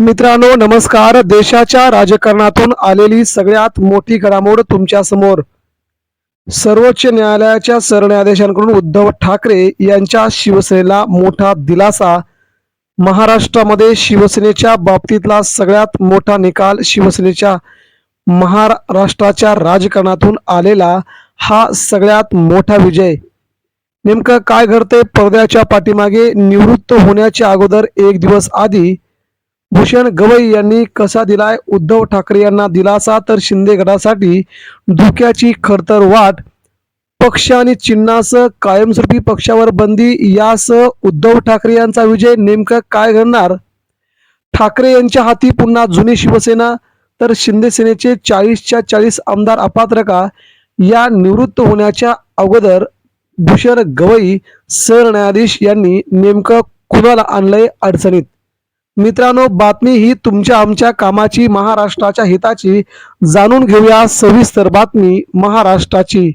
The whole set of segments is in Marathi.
मित्रांनो नमस्कार. देशाच्या राजकारणातून आलेली सगळ्यात मोठी घडामोड तुमच्यासमोर सर्वोच्च न्यायालयाच्या सरन्यायाधीशांकडून उद्धव ठाकरे यांच्या शिवसेनेला मोठा दिलासा. महाराष्ट्रामध्ये शिवसेनेच्या बाबतीतला सगळ्यात मोठा निकाल शिवसेनेच्या महाराष्ट्राच्या राजकारणातून आलेला हा सगळ्यात मोठा विजय. नेमकं काय घडते पडद्याच्या पाठीमागे निवृत्त होण्याच्या अगोदर एक दिवस आधी भूषण गवई यांनी कसा दिलाय? उद्धव ठाकरे यांना दिलासा तर शिंदे गटासाठी धोक्याची खडतर वाट. पक्ष आणि चिन्हासह कायमस्वरूपी पक्षावर बंदी यासह उद्धव ठाकरे यांचा विजय नेमकं काय घडणार? ठाकरे यांच्या हाती पुन्हा जुनी शिवसेना तर शिंदे सेनेचे चाळीसच्या चाळीस आमदार अपात्र का? या निवृत्त होण्याच्या अगोदर भूषण गवई सरन्यायाधीश यांनी नेमकं कुणाला आणलंय अडचणीत? मित्रांनो बातमी ही तुमच्या आमच्या कामाची महाराष्ट्राच्या हिताची जाणून घेऊया सविस्तर बातमी महाराष्ट्राची.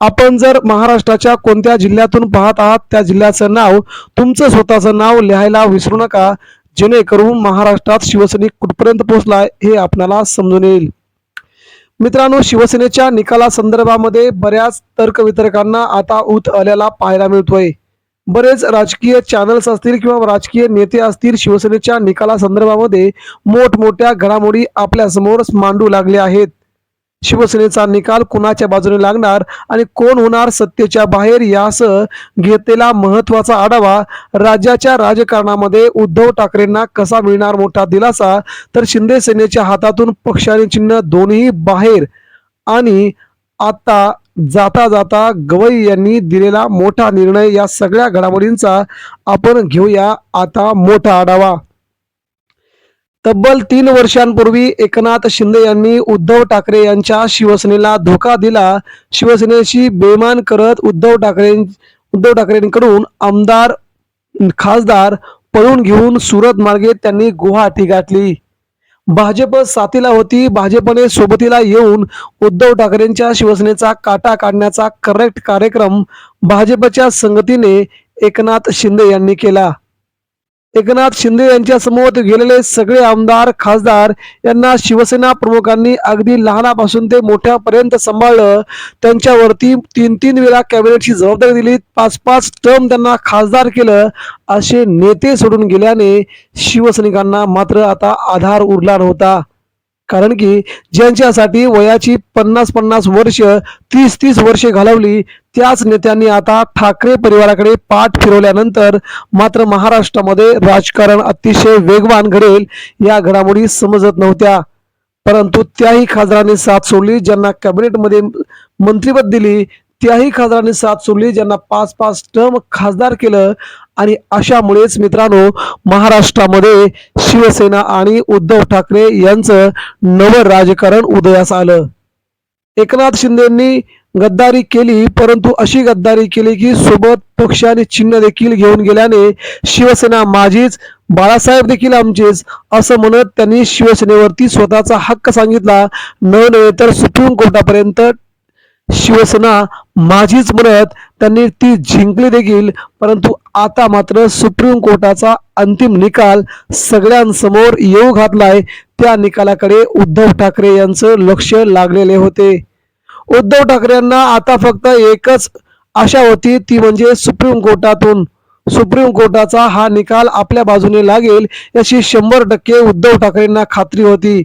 आपण जर महाराष्ट्राच्या कोणत्या जिल्ह्यातून पाहत आहात त्या जिल्ह्याचं नाव तुमचं स्वतःचं नाव लिहायला विसरू नका जेणेकरून महाराष्ट्रात शिवसैनिक कुठपर्यंत पोहोचलाय हे आपणाला समजून येईल. मित्रांनो शिवसेनेच्या निकालासंदर्भामध्ये बऱ्याच तर्कवितर्कांना आता उत आलेला पाहायला मिळतोय. बरेच राजकीय चॅनल्स असतील किंवा राजकीय नेते असतील शिवसेनेच्या निकालासंदर्भामध्ये मोठमोठ्या घडामोडी आपल्यासमोर मांडू लागले आहेत. शिवसेनेचा निकाल कुणाच्या बाजूने लागणार आणि कोण होणार सत्तेच्या बाहेर यासह घेतलेला महत्त्वाचा आढावा राज्याच्या राजकारणामध्ये उद्धव ठाकरेंना कसा मिळणार मोठा दिलासा? तर शिंदे सेनेच्या हातातून पक्षाने चिन्ह दोन्ही बाहेर आणि आता जाता जाता गवई यांनी दिलेला मोठा निर्णय या सगळ्या घडामोडींचा आपण घेऊया आता मोठा आढावा. तब्बल तीन वर्षांपूर्वी एकनाथ शिंदे यांनी उद्धव ठाकरे यांच्या शिवसेनेला धोका दिला. शिवसेनेशी बेमान करत उद्धव ठाकरे उद्धव ठाकरेंकडून आमदार खासदार पळून घेऊन सुरत मार्गे त्यांनी गुवाहाटी गाठली. भाजप साथीला होती. भाजपने सोबतीला येऊन उद्धव ठाकरेंच्या शिवसेनेचा काटा काढण्याचा करेक्ट कार्यक्रम भाजपच्या संगतीने एकनाथ शिंदे यांनी केला. एकनाथ शिंदे यांच्या समोर गेलेले सगळे आमदार खासदार यांना शिवसेना प्रमुखांनी अगदी लहानापासून ते मोठ्यापर्यंत सांभाळलं. त्यांच्यावरती तीन तीन वेळा कॅबिनेटची जबाबदारी दिली. पाच पाच टर्म त्यांना खासदार केलं. असे नेते सोडून गेल्याने शिवसैनिकांना मात्र आता आधार उरला नव्हता. कारण की ज्यांच्यासाठी वयाची पन्नास पन्नास वर्ष तीस तीस वर्षे घालवली त्याच नेत्यांनी आता ठाकरे परिवाराकडे पाठ फिरवल्यानंतर मात्र महाराष्ट्रामध्ये राजकारण अतिशय वेगवान घडेल या घडामोडी समजत नव्हत्या. परंतु त्याही खासदारांनी साथ सोडली ज्यांना कॅबिनेटमध्ये मंत्रिपद दिली त्याही खासदारांनी साथ सोडली ज्यांना पाच पाच टर्म खासदार केलं आणि अशामुळेच मित्रांनो महाराष्ट्रामध्ये शिवसेना आणि उद्धव ठाकरे यांचं नवं राजकारण उदयास आलं. एकनाथ शिंदेंनी गद्दारी केली परंतु अशी गद्दारी केली की सोबत पक्ष आणि चिन्ह देखील घेऊन गेल्याने शिवसेना माझीच बाळासाहेब देखील आमचेच असं म्हणत त्यांनी शिवसेनेवरती स्वतःचा हक्क सांगितला. न नव्हे तर सुप्रीम कोर्टापर्यंत शिवसेना माझीच म्हणत त्यांनी ती जिंकली देखील परंतु आता मात्र सुप्रीम कोर्टाचा अंतिम निकाल सगळ्यांसमोर येऊ घातलाय. त्या निकालाकडे उद्धव ठाकरे यांचं लक्ष लागलेले होते. उद्धव ठाकरे यांना आता फक्त एकच आशा होती ती म्हणजे सुप्रीम कोर्टातून. सुप्रीम कोर्टाचा हा निकाल आपल्या बाजूने लागेल याची शंभर टक्के उद्धव ठाकरेंना खात्री होती.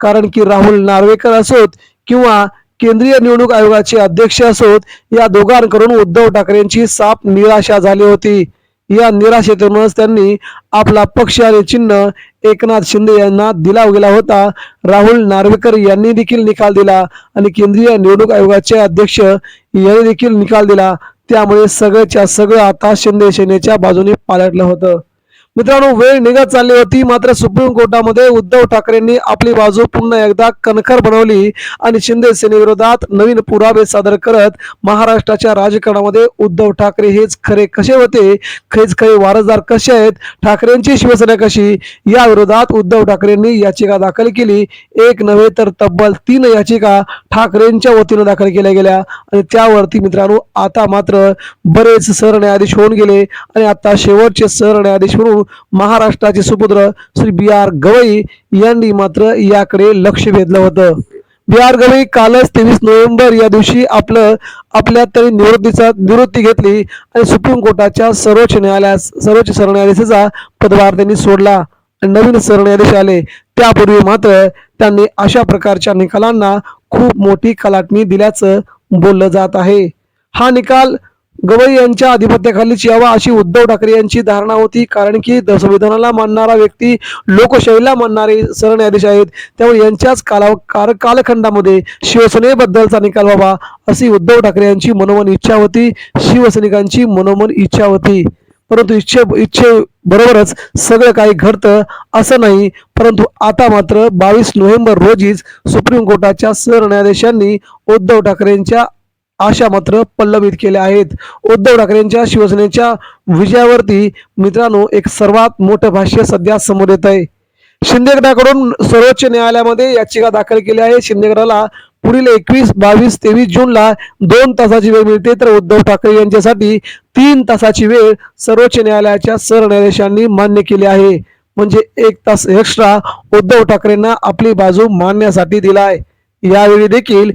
कारण की राहुल नार्वेकर असोत किंवा केंद्रीय निवडणूक आयोगाचे अध्यक्ष असोत या दोघांकडून उद्धव ठाकरेंची साप निराशा झाली होती. या निराशेतूनच त्यांनी आपला पक्ष आणि चिन्ह एकनाथ शिंदे यांना दिला गेला होता. राहुल नार्वेकर यांनी देखील निकाल दिला आणि केंद्रीय निवडणूक आयोगाचे अध्यक्ष यांनी देखील निकाल दिला. त्यामुळे सगळ्याच्या सगळं आता शिंदे सेनेच्या बाजूने पालटलं होतं. मित्रांनो वेळ निघत चालली होती मात्र सुप्रीम कोर्टामध्ये उद्धव ठाकरेंनी आपली बाजू पुन्हा एकदा कणखर बनवली आणि शिंदे सेनेविरोधात नवीन पुरावे सादर करत महाराष्ट्राच्या राजकारणामध्ये उद्धव ठाकरे हेच खरे कसे होते खेच खरे वारसदार कसे आहेत ठाकरेंची शिवसेना कशी या विरोधात उद्धव ठाकरेंनी याचिका दाखल केली. एक नव्हे तर तब्बल तीन याचिका ठाकरेंच्या वतीनं दाखल केल्या गेल्या आणि त्यावरती मित्रांनो आता मात्र बरेच सरन्यायाधीश होऊन गेले आणि आता शेवटचे सरन्यायाधीश म्हणून महाराष्ट्राचे सुपुत्र श्री बी आर गवई यांनी मात्र याकडे लक्ष वेधलं होतं. बी आर गवई कालच तेवीस नोव्हेंबर या दिवशी आपलं आपल्या तरी निवृत्तीचा निवृत्ती घेतली आणि सुप्रीम कोर्टाच्या सर्वोच्च न्यायालयास सर्वोच्च सरन्यायाधीशाचा पदभार त्यांनी सोडला. आणि नवीन सरन्यायाधीश आले. त्यापूर्वी मात्र त्यांनी अशा प्रकारच्या निकालांना खूप मोठी कलाटणी दिल्याचं बोललं जात आहे. हा निकाल गवई यांच्या आधिपत्याखालीच यावा अशी उद्धव ठाकरे यांची धारणा होती. कारण की संविधानाला मानणारा व्यक्ती लोकशाहीला मानणारे सरन्यायाधीश आहेत. त्यामुळे यांच्याच काला कार कालखंडामध्ये शिवसेनेबद्दलचा निकाल व्हावा अशी उद्धव ठाकरे यांची मनोमन इच्छा होती. शिवसैनिकांची मनोमन इच्छा होती. परंतु इच्छे इच्छे बरोबरच सगळं काही घडतं असं नाही. परंतु आता मात्र बावीस नोव्हेंबर रोजीच सुप्रीम कोर्टाच्या सरन्यायाधीशांनी उद्धव ठाकरेंच्या आशा मात्र पल्लवित केल्या आहेत. उद्धव ठाकरेंच्या शिवसेनेच्या विजयावरती मित्रांनो एक सर्वात मोठं भाष्य सध्या समोर येत आहे. शिंदे गटाकडून सर्वोच्च न्यायालयामध्ये याचिका दाखल केली आहे. शिंदे गटाला पुढील एकवीस बावीस तेवीस जूनला दोन तासाची वेळ मिळते. तर उद्धव ठाकरे यांच्यासाठी तीन तासाची वेळ सर्वोच्च न्यायालयाच्या सरन्यायाधीशांनी मान्य केली आहे. म्हणजे एक तास एक्स्ट्रा उद्धव ठाकरेंना आपली बाजू मांडण्यासाठी दिलाय. यावेळी देखील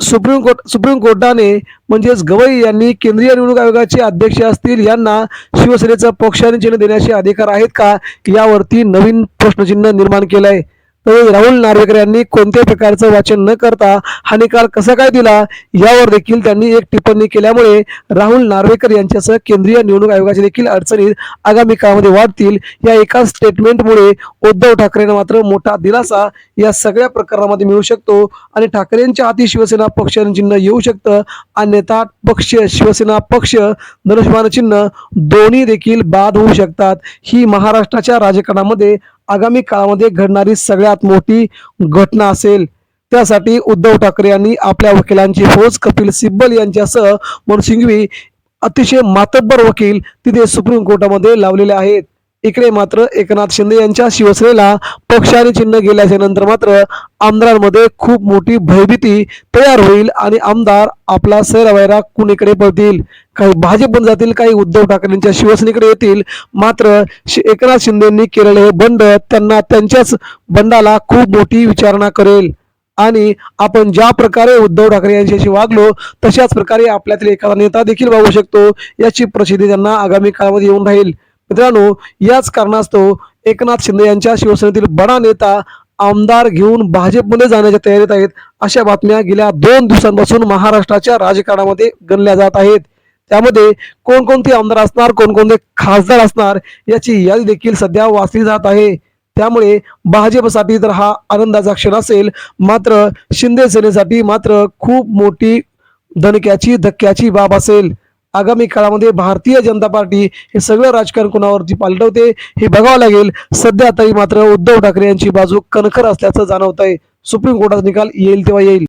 सुप्रीम कोर्ट सुप्रीम कोर्टाने म्हणजेच गवई यांनी केंद्रीय निवडणूक आयोगाचे अध्यक्ष असतील यांना शिवसेनेचं पक्षाने चिन्ह देण्याचे अधिकार आहेत का? यावरती नवीन प्रश्नचिन्ह निर्माण केलं आहे राहुल नार्वेकर यांनी कोणत्याही प्रकारचं वाचन न करता हा निकाल कसा काय दिला यावर देखील त्यांनी एक टिप्पणी केल्यामुळे राहुल नार्वेकर यांच्यासह केंद्रीय निवडणूक आयोगाच्या देखील अडचणीत आगामी काळामध्ये वाढतील. या एका स्टेटमेंटमुळे उद्धव ठाकरेंना मात्र मोठा दिलासा या सगळ्या प्रकरणामध्ये मिळू शकतो आणि ठाकरेंच्या हाती शिवसेना पक्ष चिन्ह येऊ शकतं. अन्यथा पक्ष शिवसेना पक्ष धनुष्यबाण चिन्ह दोन्ही देखील बाद होऊ शकतात. ही महाराष्ट्राच्या राजकारणामध्ये आगामी काळामध्ये घडणारी सगळ्यात मोठी घटना असेल त्यासाठी उद्धव ठाकरे यांनी आपल्या वकिलांची फौज कपिल सिब्बल यांच्यासह मनसिंघवी अतिशय मातब्बर वकील तिथे सुप्रीम कोर्टामध्ये लावलेले आहेत. इकडे मात्र एकनाथ शिंदे यांच्या शिवसेनेला पक्षाने चिन्ह गेल्याच्यानंतर मात्र आमदारांमध्ये खूप मोठी भयभीती तयार होईल आणि आमदार आपला सैरावैरा कुणीकडे पळतील? काही भाजप जातील काही उद्धव ठाकरेंच्या शिवसेनेकडे येतील? मात्र एकनाथ शिंदेंनी केलेले हे बंड त्यांना त्यांच्याच बंडाला खूप मोठी विचारणा करेल. आणि आपण ज्या प्रकारे उद्धव ठाकरे यांच्याशी वागलो तशाच प्रकारे आपल्यातील एखादा नेता देखील वागू शकतो याची प्रसिद्धी त्यांना आगामी काळामध्ये येऊन राहील. मित्रांनो याच कारणास्तव एकनाथ शिंदे यांच्या शिवसेनेतील बडा नेता आमदार घेऊन भाजपमध्ये जाण्याच्या तयारीत आहेत. अशा बातम्या गेल्या दोन दिवसांपासून महाराष्ट्राच्या राजकारणामध्ये गणल्या जात आहेत. त्यामध्ये कोणकोणते आमदार असणार कोणकोणते खासदार असणार याची यादी देखील सध्या वाचली जात आहे. त्यामुळे भाजपसाठी तर हा आनंदाचा क्षण असेल मात्र शिंदे सेनेसाठी मात्र खूप मोठी दणक्याची धक्क्याची बाब असेल. आगामी काळामध्ये भारतीय जनता पार्टी हे सगळं राजकारण कोणावरती पालटवते हे बघावं लागेल. सध्या तरी मात्र उद्धव ठाकरे यांची बाजू कणखर असल्याचं जाणवत आहे सुप्रीम कोर्टाचा निकाल येईल तेव्हा येईल.